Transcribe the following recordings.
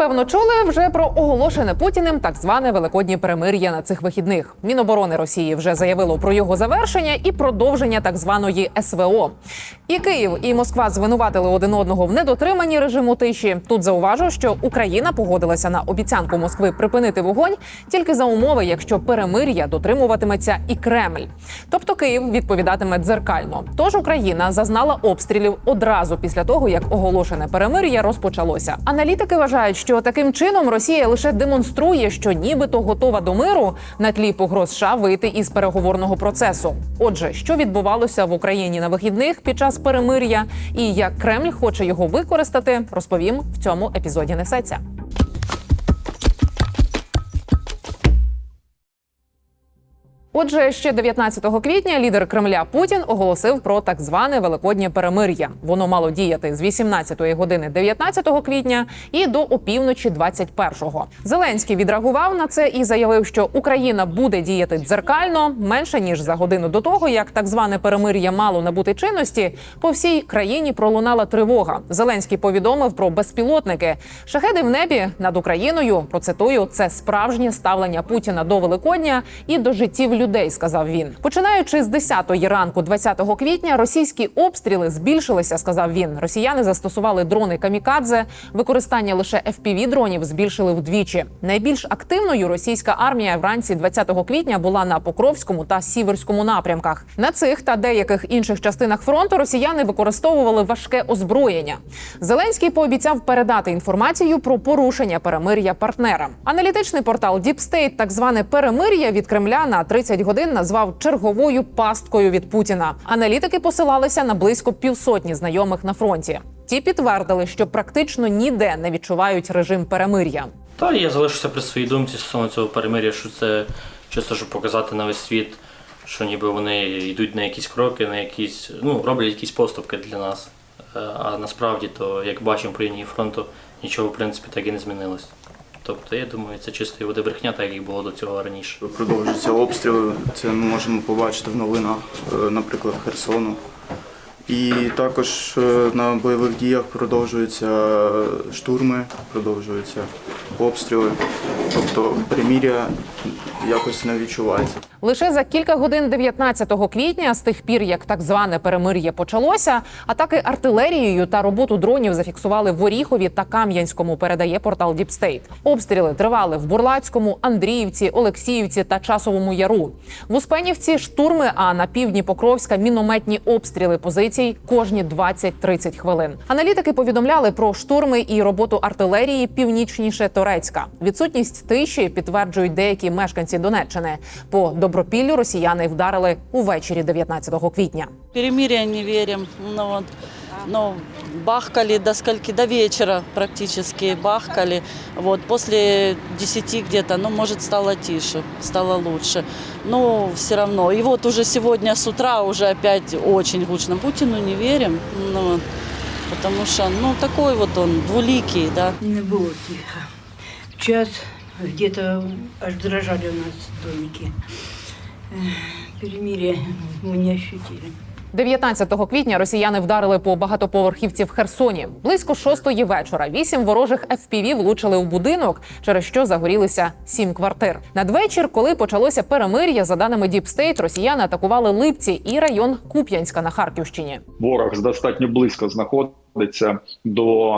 напевно чули вже про оголошене Путіним так зване великоднє перемир'я на цих вихідних. Міноборони Росії вже заявило про його завершення і продовження так званої СВО. І Київ і Москва звинуватили один одного в недотриманні режиму тиші. Тут зауважу, що Україна погодилася на обіцянку Москви припинити вогонь тільки за умови, якщо перемир'я дотримуватиметься і Кремль. Тобто Київ відповідатиме дзеркально. Тож Україна зазнала обстрілів одразу після того, як оголошене перемир'я розпочалося. Аналітики вважають, що таким чином Росія лише демонструє, що нібито готова до миру на тлі погроз США вийти із переговорного процесу. Отже, що відбувалося в Україні на вихідних під час перемир'я, і як Кремль хоче його використати, розповім в цьому епізоді. Несеться. Отже, ще 19 квітня лідер Кремля Путін оголосив про так зване великоднє перемир'я. Воно мало діяти з 18 години 19 квітня і до опівночі 21-го. Зеленський відреагував на це і заявив, що Україна буде діяти дзеркально менше ніж за годину до того, як так зване перемир'я мало набути чинності. По всій країні пролунала тривога. Зеленський повідомив про безпілотники. Шахеди в небі над Україною. Процитую, це справжнє ставлення Путіна до Великодня і до життів людей, сказав він. Починаючи з 10-ї ранку, 20 квітня, російські обстріли збільшилися, сказав він. Росіяни застосували дрони камікадзе. Використання лише fpv дронів збільшили вдвічі. Найбільш активною російська армія вранці 20 квітня була на Покровському та Сіверському напрямках. На цих та деяких інших частинах фронту росіяни використовували важке озброєння. Зеленський пообіцяв передати інформацію про порушення перемир'я партнерам. Аналітичний портал State так зване перемир'я від Кремля на 30 годин назвав черговою пасткою від Путіна. Аналітики посилалися на близько півсотні знайомих на фронті. Ті підтвердили, що практично ніде не відчувають режим перемир'я. Та я залишуся при своїй думці стосовно цього перемир'я, що це чисто, щоб показати на весь світ, що ніби вони йдуть на якісь кроки, на якісь, ну, роблять якісь поступки для нас. Е, А насправді, то, як бачимо по лінії фронту, нічого в принципі так і не змінилось. Тобто, я думаю, це чистої води брехня, так як було до цього раніше. Продовжуються обстріли. Це ми можемо побачити в новинах, е, наприклад, Херсону. І також е, на бойових діях продовжуються штурми, продовжуються обстріли. Тобто приміря якось не відчувається. Лише за кілька годин 19 квітня, з тих пір, як так зване перемир'я почалося, атаки артилерією та роботу дронів зафіксували в Оріхові та Кам'янському. Передає портал State. Обстріли тривали в Бурлацькому, Андріївці, Олексіївці та Часовому Яру. В Успенівці штурми, а на півдні Покровська мінометні обстріли позицій кожні 20-30 хвилин. Аналітики повідомляли про штурми і роботу артилерії північніше Торецька. Відсутність тиші підтверджують деякі мешканці Донеччини. По добропіллю росіяни вдарили увечері 19 квітня. Перемирие не верим. Ну, вот, ну, бахкали до скольки, до вечера практически бахкали. Вот, после 10 где-то, ну, может, стало тише, стало лучше. Но все равно. И вот уже сегодня с утра уже опять очень гучно. Путину не верим. Ну, вот, потому что, ну, такой вот он, двуликий, да. Не було тихо. Час где-то аж дрожали у нас домики. Эх, Перемирие мы не ощутили. 19 квітня росіяни вдарили по багатоповерхівці в Херсоні. Близько шостої вечора вісім ворожих FPV влучили у будинок, через що загорілися сім квартир. Надвечір, коли почалося перемир'я, за даними Deep State, росіяни атакували Липці і район Куп'янська на Харківщині. ворог достатньо близько знаходиться до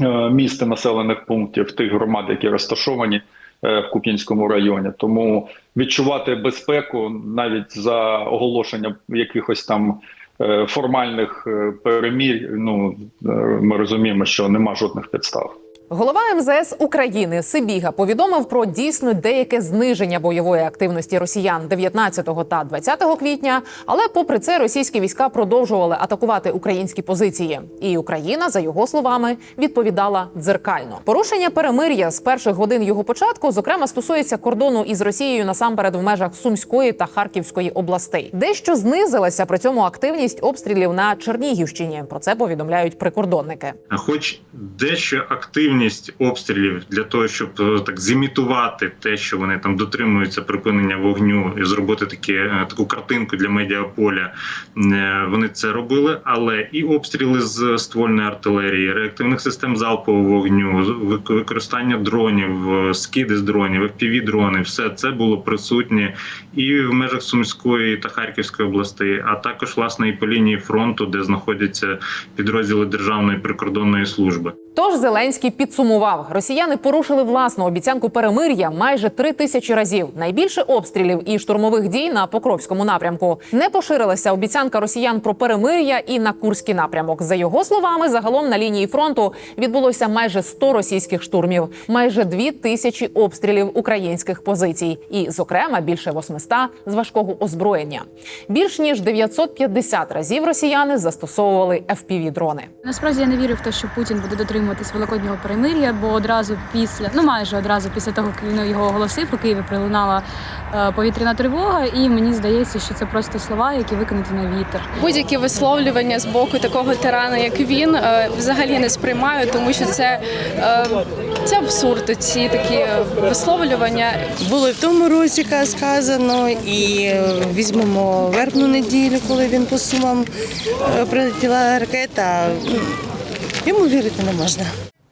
е, міст і населених пунктів тих громад, які розташовані в Куп'янському районі. Тому відчувати безпеку навіть за оголошення якихось там е, формальних е, перемір. Ну е, ми розуміємо, що нема жодних підстав. Голова МЗС України Сибіга повідомив про дійсно деяке зниження бойової активності росіян 19 та 20 квітня. Але, попри це, російські війська продовжували атакувати українські позиції, і Україна, за його словами, відповідала дзеркально. Порушення перемир'я з перших годин його початку, зокрема, стосується кордону із Росією насамперед в межах Сумської та Харківської областей. Дещо знизилася при цьому активність обстрілів на Чернігівщині. Про це повідомляють прикордонники. хоч дещо активніше інтенсивність обстрілів для того, щоб е, так зімітувати те, що вони там дотримуються припинення вогню, і зробити такі, е, таку картинку для медіаполя. Е, Вони це робили, але і обстріли з ствольної артилерії, реактивних систем залпового вогню, використання дронів, скиди з дронів, fpv дрони, все це було присутнє і в межах Сумської та Харківської областей, а також власне і по лінії фронту, де знаходяться підрозділи Державної прикордонної служби. Тож Зеленський підсумував: росіяни порушили власну обіцянку перемир'я майже три тисячі разів. Найбільше обстрілів і штурмових дій на Покровському напрямку. Не поширилася обіцянка росіян про перемир'я і на Курський напрямок. За його словами, загалом на лінії фронту відбулося майже 100 російських штурмів, майже дві тисячі обстрілів українських позицій, і, зокрема, більше 800 з важкого озброєння. Більш ніж 950 разів росіяни застосовували fpv дрони Насправді я не вірю в те, що Путін буде дотримуватись великоднього перемир'я, бо одразу після, ну майже одразу після того, як він його оголосив, у Києві пролунала е, повітряна тривога, і мені здається, що це просто слова, які викинуті на вітер. Будь-які висловлювання з боку такого тирана, як він, е, взагалі не сприймаю, тому що це, е, це абсурд. Ці такі висловлювання. Було в тому році ка- сказано, і візьмемо вербну неділю, коли він по сумам прилетіла ракета. Йому вірити не можна.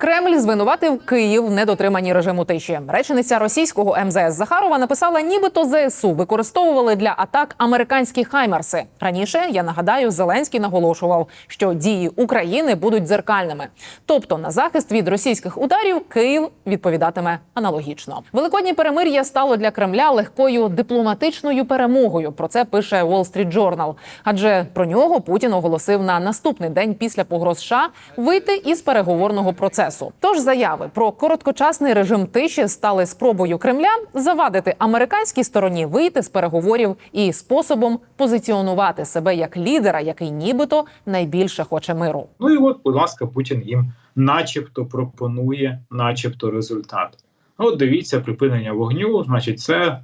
Кремль звинуватив Київ в недотриманні режиму тиші. Речениця російського МЗС Захарова написала, нібито ЗСУ використовували для атак американські хаймерси. Раніше я нагадаю, Зеленський наголошував, що дії України будуть дзеркальними. Тобто на захист від російських ударів Київ відповідатиме аналогічно. Великоднє перемир'я стало для Кремля легкою дипломатичною перемогою. Про це пише Wall Street Journal. Адже про нього Путін оголосив на наступний день після погроз США вийти із переговорного процесу. Тож заяви про короткочасний режим тиші стали спробою Кремля завадити американській стороні вийти з переговорів і способом позиціонувати себе як лідера, який нібито найбільше хоче миру. Ну і от, будь ласка, Путін їм начебто пропонує, начебто результат. Ну, От дивіться, припинення вогню, значить, це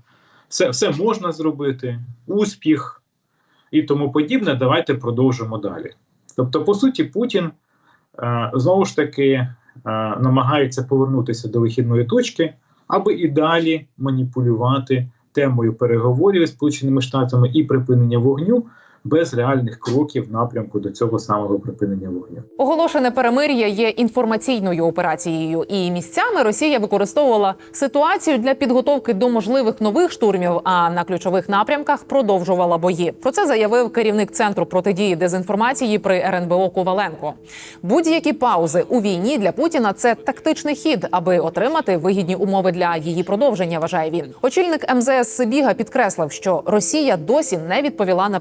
все, все можна зробити, успіх і тому подібне. Давайте продовжимо далі. Тобто, по суті, Путін е, знову ж таки е, намагається повернутися до вихідної точки, аби і далі маніпулювати темою переговорів з Сполученими Штатами і припинення вогню без реальних кроків напрямку до цього самого припинення вогню. Оголошене перемир'я є інформаційною операцією, і місцями Росія використовувала ситуацію для підготовки до можливих нових штурмів. А на ключових напрямках продовжувала бої. Про це заявив керівник центру протидії дезінформації при РНБО Коваленко. Будь-які паузи у війні для Путіна це тактичний хід, аби отримати вигідні умови для її продовження. Вважає він. Очільник МЗС Сибіга підкреслив, що Росія досі не відповіла на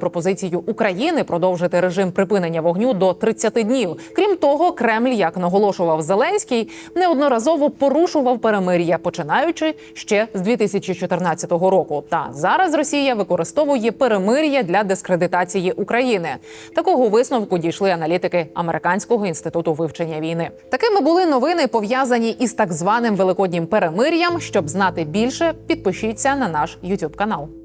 пропозицію України продовжити режим припинення вогню до 30 днів. Крім того, Кремль, як наголошував Зеленський, неодноразово порушував перемир'я, починаючи ще з 2014 року. Та зараз Росія використовує перемир'я для дискредитації України. Такого висновку дійшли аналітики Американського інституту вивчення війни. Такими були новини пов'язані із так званим великоднім перемир'ям. Щоб знати більше, підпишіться на наш YouTube канал.